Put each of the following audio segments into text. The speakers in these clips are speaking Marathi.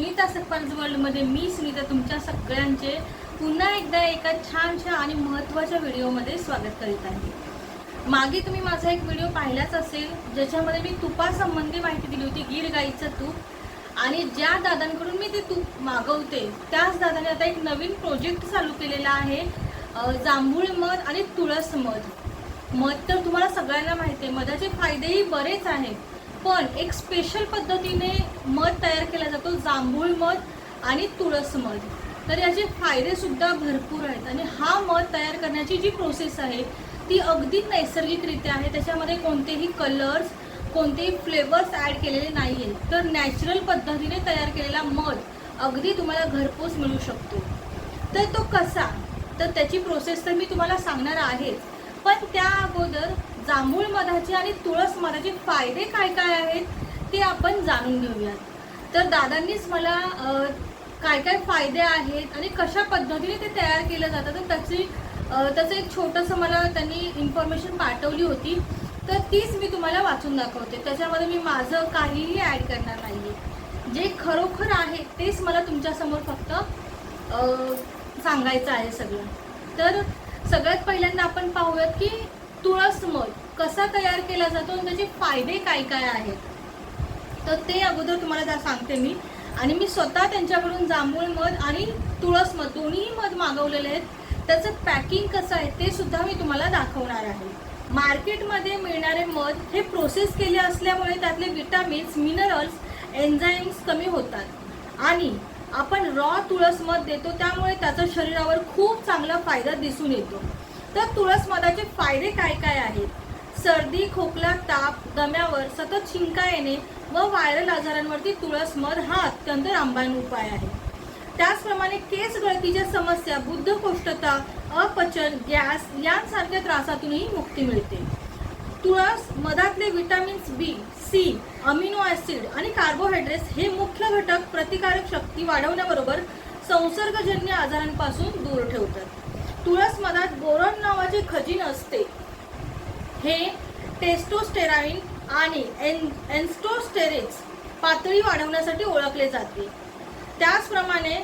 सुनीता सरपंच वर्ल्डमध्ये मी सुनीता तुमच्या सगळ्यांचे पुन्हा एकदा एका छानशा आणि महत्त्वाच्या व्हिडिओमध्ये स्वागत करीत आहे. मागे तुम्ही माझा एक व्हिडिओ पाहिलाच असेल ज्याच्यामध्ये मी तुपासंबंधी माहिती दिली होती गीर गाईचं तूप. आणि ज्या दादांकडून मी ते तूप मागवते त्याच दादाने आता एक नवीन प्रोजेक्ट चालू केलेला आहे जांभूळ मध आणि तुळस मध. मध तर तुम्हाला सगळ्यांना माहिती आहे मधाचे फायदेही बरेच आहेत. पण एक स्पेशल पद्धतीने मध तयार केला जातो जांभूळ मध आणि तुळस मध. तर याचे फायदे सुद्धा भरपूर आहेत आणि हा मध तयार करण्याची जी प्रोसेस आहे ती अगदी नैसर्गिकरित्या आहे. त्याच्यामध्ये कोणतेही कलर्स कोणतेही फ्लेवर्स ॲड केलेले नाही आहेत तर नॅचरल पद्धतीने तयार केलेला मध अगदी तुम्हाला घरपोच मिळू शकतो. तर तो कसा? तर त्याची प्रोसेस तर मी तुम्हाला सांगणार आहेच पण त्या अगोदर जांभूळ मधाचे आणि तुळस मधाचे फायदे काय काय आहेत ते आपण जाणून घेऊयात. तर दादांनीच मला काय काय फायदे आहेत आणि कशा पद्धतीने ते तयार केलं जातं तर त्याची त्याचं एक छोटंसं मला त्यांनी इन्फॉर्मेशन पाठवली होती. तर तीच मी तुम्हाला वाचून दाखवते. त्याच्यामध्ये मी माझं काहीही ॲड करणार नाही आहे जे खरोखर आहे तेच मला तुमच्यासमोर फक्त सांगायचं आहे सगळं. तर सगळ्यात पहिल्यांदा आपण पाहूयात की तुळस मध. कसा तयार केला जातो आणि त्याचे फायदे काय काय आहेत? तर ते अगोदर तुम्हाला जा- सांगते मी. आणि मी स्वतः त्यांच्याकडून जांभूळ मध आणि तुळस मध दोन्ही मध मागवलेले आहेत. त्याचं पॅकिंग कसं आहे ते सुद्धा मी तुम्हाला दाखवणार आहे. मार्केटमध्ये मिळणारे मध हे प्रोसेस केले असल्यामुळे त्यातले विटामिन्स मिनरल्स एन्झाईम्स कमी होतात. आणि आपण रॉ तुळस मध देतो त्यामुळे त्याचा शरीरावर खूप चांगला फायदा दिसून येतो. तर तुळस मधाचे फायदे काय काय आहेत? सर्दी खोकला ताप दम्यावर सतत शिंका येणे व व्हायरल आजारांवरती तुळस मध हा अत्यंत रामबाण उपाय आहे. त्याचप्रमाणे केस गळतीच्या समस्या बुद्धकोष्ठता अपचन गॅस यांसारख्या त्रासातूनही मुक्ती मिळते. तुळस मधातले vitamins B C amino acid आणि कार्बोहायड्रेट्स हे मुख्य घटक प्रतिकारक शक्ती वाढवण्याबरोबर संसर्गजन्य आजारांपासून दूर ठेवतात. तुळस मधात बोरॉन नावाचे खजिन असते. हे टेस्टोस्टेराईन आणि एन एन्स्टोस्टेरेक्स पातळी वाढवण्यासाठी ओळखले जाते. त्याचप्रमाणे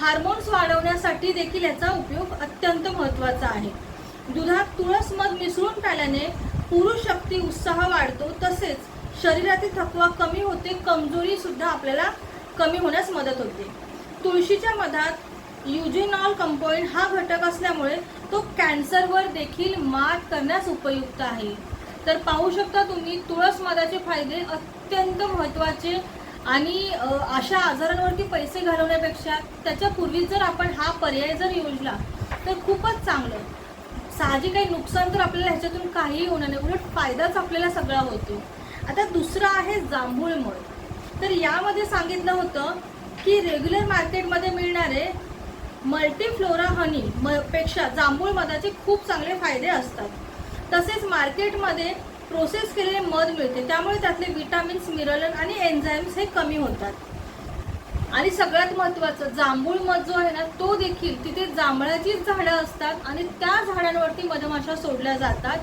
हार्मोन्स वाढवण्यासाठी देखील याचा उपयोग अत्यंत महत्त्वाचा आहे. दुधात तुळस मध मिसळून प्याल्याने पुरुष शक्ती उत्साह वाढतो. तसेच शरीरातील थकवा कमी होते. कमजोरी सुद्धा आपल्याला कमी होण्यास मदत होते. तुळशीच्या मधात युजिनॉल कंपाऊंड हा घटक असल्यामुळे तो कॅन्सरवर देखील मात करण्यास उपयुक्त आहे. तर पाहू शकता तुम्ही तुळस मधाचे फायदे अत्यंत महत्त्वाचे आणि अशा आजारांवरती पैसे घालवण्यापेक्षा त्याच्या पूर्वी जर आपण हा पर्याय जर योजला तर खूपच चांगलं. साहजिक काही नुकसान तर आपल्याला ह्याच्यातून काहीही होणार नाही उलट फायदाच आपल्याला सगळा होतो. आता दुसरं आहे जांभूळ मध तर यामध्ये सांगितलं होतं की रेग्युलर मार्केटमध्ये मिळणारे मल्टीफ्लोरा हनी म पेक्षा जांभूळ मधाचे खूप चांगले फायदे असतात. तसेच मार्केटमध्ये प्रोसेस केलेले मध मिळते. त्यामुळे त्यातले विटामिन्स मिनरल आणि एन्झाईम्स हे कमी होतात. आणि सगळ्यात महत्त्वाचं जांभूळ मध जो आहे ना तो देखील तिथे जांभळाचीच झाडं असतात आणि त्या झाडांवरती मधमाशा सोडल्या जातात.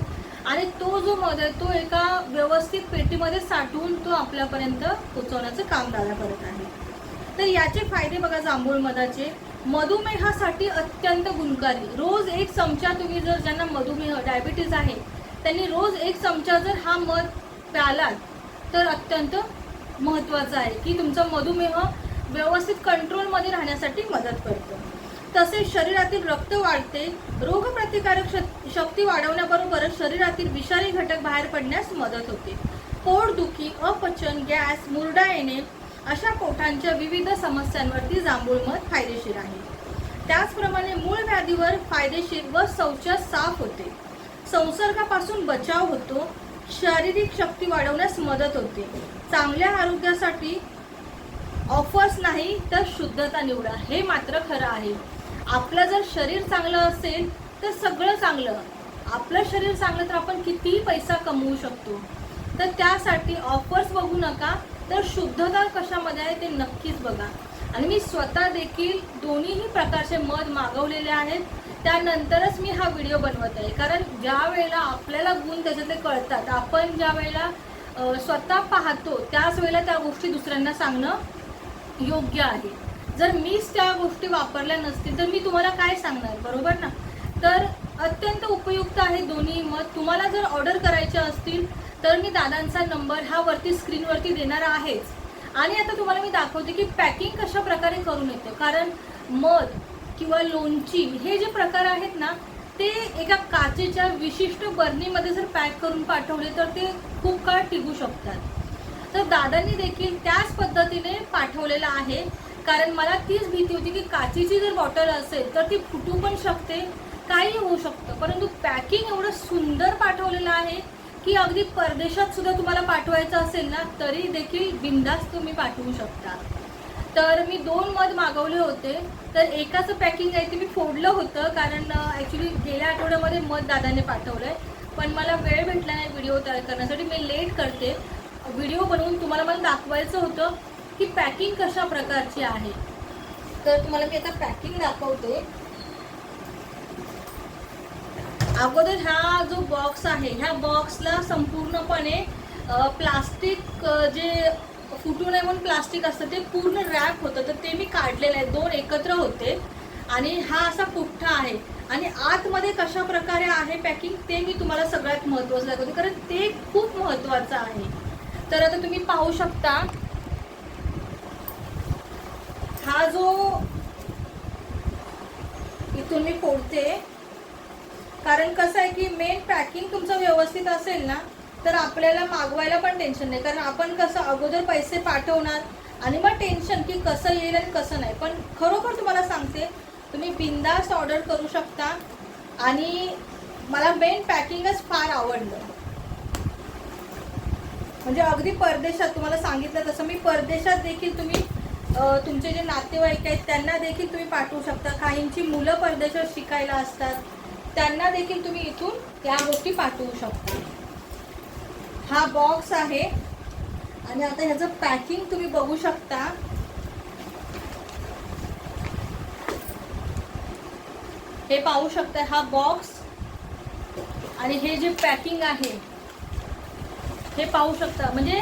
आणि तो जो मध आहे तो एका व्यवस्थित पेटीमध्ये साठवून तो आपल्यापर्यंत पोचवण्याचं काम दादा करत आहे. तर याचे फायदे बघा जांभूळ मधाचे. मधुमेहासाठी अत्यंत गुणकारी. रोज एक चमचा तुम्ही जर ज्यांना मधुमेह डायबिटीज आहे त्यांनी रोज एक चमचा जर हा मध प्यालात तर अत्यंत महत्त्वाचं आहे की तुमचा मधुमेह व्यवस्थित कंट्रोलमध्ये राहण्यासाठी मदत करतो. तसेच शरीरातील रक्त वाढते रोगप्रतिकारक शक्ती वाढवण्याबरोबरच शरीरातील विषारी घटक बाहेर पडण्यास मदत होते. पोटदुखी अपचन गॅस मुरडा येणे अशा पोटांच्या विविध समस्यांवरती जांभूळ मध फायदेशीर आहे. त्याचप्रमाणे मूळ व्याधीवर फायदेशीर व शौचास साफ होते. संसर्गापासून बचाव होतो शारीरिक शक्ती वाढवण्यास मदत होते. चांगल्या आरोग्यासाठी ऑफर्स नाही तर शुद्धता निवडा हे मात्र खरं आहे. आपलं जर शरीर चांगलं असेल तर सगळं चांगलं. आपलं शरीर चांगलं तर आपण कितीही पैसा कमवू शकतो. तर त्यासाठी ऑफर्स बघू नका. तर शुद्धता कशामध्ये आहे ते नक्कीच बघा. आणि मी स्वतः देखील दोन्हीही प्रकारचे मध मागवलेले आहेत. त्यानंतरच मी हा व्हिडिओ बनवत आहे. कारण ज्या वेळेला आपल्याला गुण त्याच्यातले कळतात आपण ज्या वेळेला स्वतः पाहतो त्याच वेळेला त्या गोष्टी दुसऱ्यांना सांगणं योग्य आहे. जर मीच त्या गोष्टी वापरल्या नसतील तर मी तुम्हाला काय सांगणार? बरोबर ना? तर अत्यंत उपयुक्त आहे दोन्ही मत तुम्हाला जर ऑर्डर करायच्या असतील तर मी दादांचा नंबर हा वरती स्क्रीनवरती देणार आहेच. आणि आता तुम्हाला मी दाखवते की पॅकिंग कशा प्रकारे करून येतं. कारण मध किंवा लोणची हे जे प्रकार आहेत ना ते एका काचेच्या विशिष्ट बर्नीमध्ये जर पॅक करून पाठवले तर ते खूप काळ टिकू शकतात. तर दादांनी देखील त्याच पद्धतीने पाठवलेलं आहे. कारण मला तीच भीती होती की काचेची जर बॉटल असेल तर ती फुटू पण शकते काही होऊ शकतं. परंतु पॅकिंग एवढं सुंदर पाठवलेलं आहे की अगदी परदेशात सुद्धा तुम्हाला पाठवायचं असेल ना तरी देखील बिंदास तुम्ही पाठवू शकता. तर मी दोन मध मागवले होते. तर एकाचं पॅकिंग आहे ते मी फोडलं होतं कारण ॲक्च्युली गेल्या आठवड्यामध्ये मध दादाने पाठवलं आहे पण मला वेळ भेटला नाही व्हिडिओ तयार करण्यासाठी मी लेट करते. व्हिडिओ बनवून तुम्हाला मला दाखवायचं होतं की पॅकिंग कशा प्रकारची आहे. तर तुम्हाला मी आता पॅकिंग दाखवते. अगोदर हा जो बॉक्स आहे ह्या बॉक्सला संपूर्णपणे प्लास्टिक जे फुटू नये म्हणून प्लास्टिक असतं ते पूर्ण रॅप होतं. तर ते मी काढलेलं आहे दोन एकत्र होते. आणि हा असा पुठ्ठा आहे. आणि आतमध्ये कशा प्रकारे आहे पॅकिंग ते मी तुम्हाला सगळ्यात महत्त्वाचं दाखवते. कारण ते खूप महत्त्वाचं आहे. तर आता तुम्ही पाहू शकता हा जो इथून मी फोडते कारण कसं आहे की मेन पॅकिंग तुमचं व्यवस्थित असेल ना तर आपल्याला मागवायला पण टेन्शन नाही. कारण आपण कसं अगोदर पैसे पाठवणार आणि मग टेन्शन की कसं येईल आणि कसं नाही. पण खरोखर तुम्हाला सांगते तुम्ही बिंदास ऑर्डर करू शकता आणि मला मेन पॅकिंगच फार आवडलं. म्हणजे अगदी परदेशात तुम्हाला सांगितलं तसं मी परदेशात देखील तुम्ही तुमचे जे नातेवाईक आहेत त्यांना देखील तुम्ही पाठवू शकता. काहींची मुलं परदेशात शिकायला असतात. त्यांना देखील तुम्ही इथून या गोष्टी पाठवू शकता. हा बॉक्स आहे. आणि आता ह्याचं पॅकिंग तुम्ही बघू शकता. हे पाहू शकता हा बॉक्स आणि हे जे पॅकिंग आहे हे पाहू शकता. म्हणजे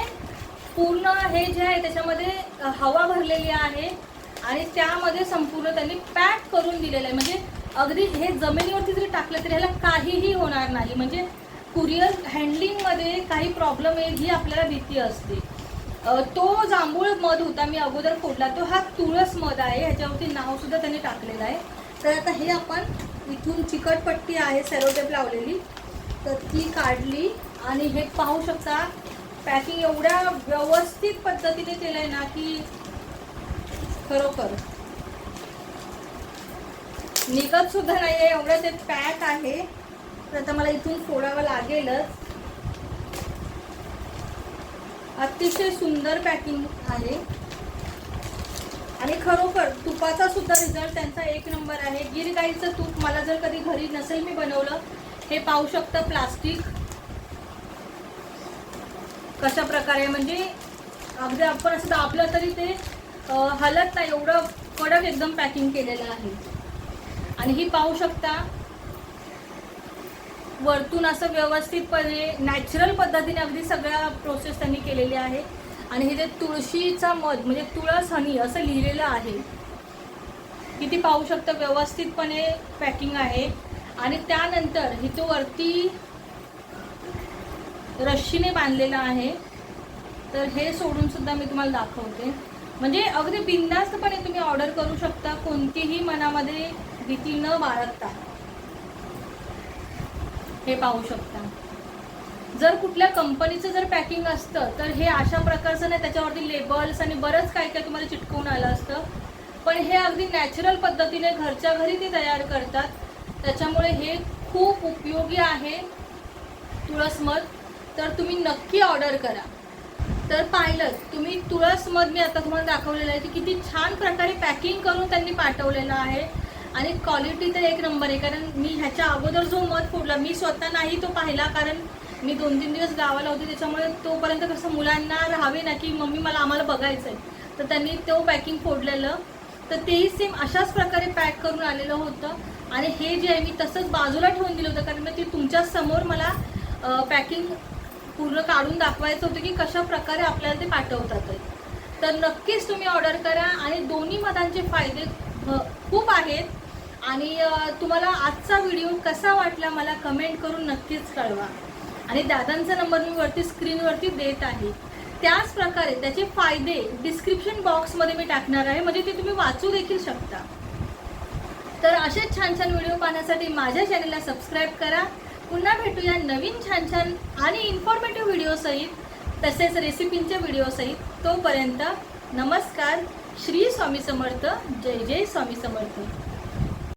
पूर्ण हे जे आहे त्याच्यामध्ये हवा भरलेली आहे आणि त्यामध्ये संपूर्ण त्यांनी पॅक करून दिलेलं आहे. म्हणजे अगदी हे जमिनीवरती जरी टाकलं तरी ह्याला काहीही होणार नाही. म्हणजे कुरिअर हँडलिंगमध्ये काही प्रॉब्लेम येईल ही आपल्याला भीती असते. तो जांभूळ मध होता मी अगोदर फोडला. तो हा तुळस मध आहे ह्याच्यावरती नावसुद्धा त्यांनी टाकलेलं आहे. तर आता हे आपण इथून चिकटपट्टी आहे सेरोटेप लावलेली. तर ती काढली आणि हे पाहू शकता पॅकिंग एवढ्या व्यवस्थित पद्धतीने केलं आहे ना की खरोखर. निघत सुद्धा नाही आहे एवढं ते पॅक आहे. तर आता मला इथून फोडावं लागेलच. अतिशय सुंदर पॅकिंग आहे. आणि खरोखर तुपाचा सुद्धा रिझल्ट त्यांचा एक नंबर आहे. गिर गाईचं तूप मला जर कधी घरी नसेल मी बनवलं हे पाहू शकतं प्लास्टिक कशा प्रकारे? म्हणजे अगदी आपण असं दाबलं तरी ते हलत नाही. एवढं कडक एकदम पॅकिंग केलेलं आहे. आणि ही पाहू शकता वरतून असं व्यवस्थितपणे नॅचरल पद्धतीने अगदी सगळ्या प्रोसेस त्यांनी केलेली आहे. आणि हे जे तुळशीचा मध म्हणजे तुळस हनी असं लिहिलेलं आहे किती पाहू शकता व्यवस्थितपणे पॅकिंग आहे. आणि त्यानंतर इथं वरती रश्शीने बांधलेलं आहे तर हे सोडून सुद्धा मी तुम्हाला दाखवते. म्हणजे अगदी बिंदास्तपणे तुम्ही ऑर्डर करू शकता कोणतीही मनामध्ये भीती न बाळगता. हे पाहू शकता. जर कुठल्या कंपनीचं जर पॅकिंग असतं तर हे अशा प्रकारचं नाही त्याच्यावरती लेबल्स आणि बरंच काय काय तुम्हाला चिटकवून आलं असतं. पण हे अगदी नॅचरल पद्धतीने घरच्या घरी ते तयार करतात. त्याच्यामुळे हे खूप उपयोगी आहे तुळस मध. तर तुम्ही नक्की ऑर्डर करा. तर पाहिलं तुम्ही तुळस मध मी आता तुम्हाला दाखवलेलं आहे की किती छान प्रकारे पॅकिंग करून त्यांनी पाठवलेलं आहे. आणि क्वालिटी तर एक नंबर आहे. कारण मी ह्याच्या अगोदर जो मध फोडला मी स्वतः नाही तो पाहिला. कारण मी दोन तीन दिवस गावाला होते. त्याच्यामुळे तोपर्यंत कसं मुलांना राहावे ना की मम्मी मला आम्हाला बघायचं आहे तर त्यांनी तो पॅकिंग फोडलेलं. तर तेही सेम अशाच प्रकारे पॅक करून आलेलं होतं. आणि हे जे आहे मी तसंच बाजूला ठेवून दिलं होतं. कारण मग ते तुमच्यासमोर मला पॅकिंग पूर्ण काढून दाखवायचं होतं की कशा प्रकारे आपल्याला ते पाठवतात. आहे. तर नक्कीच तुम्ही ऑर्डर करा. आणि दोन्ही मधांचे फायदे खूप आहेत. आणि तुम्हाला आजचा व्हिडिओ कसा वाटला मला कमेंट करून नक्कीच कळवा. आणि दादांचा नंबर मी वरती स्क्रीनवरती देत आहे. त्याच प्रकारे त्याचे फायदे डिस्क्रिप्शन बॉक्समध्ये मी टाकणार आहे म्हणजे ते तुम्ही वाचू देखील शकता. तर असेच छान छान व्हिडिओ पाहण्यासाठी माझ्या चॅनलला सबस्क्राईब करा. पुन्हा भेटूया नवीन छान छान आणि इन्फॉर्मेटिव्ह व्हिडिओसहित तसेच रेसिपींच्या व्हिडिओसहित तोपर्यंत नमस्कार. श्री स्वामी समर्थ. जय जय स्वामी समर्थ.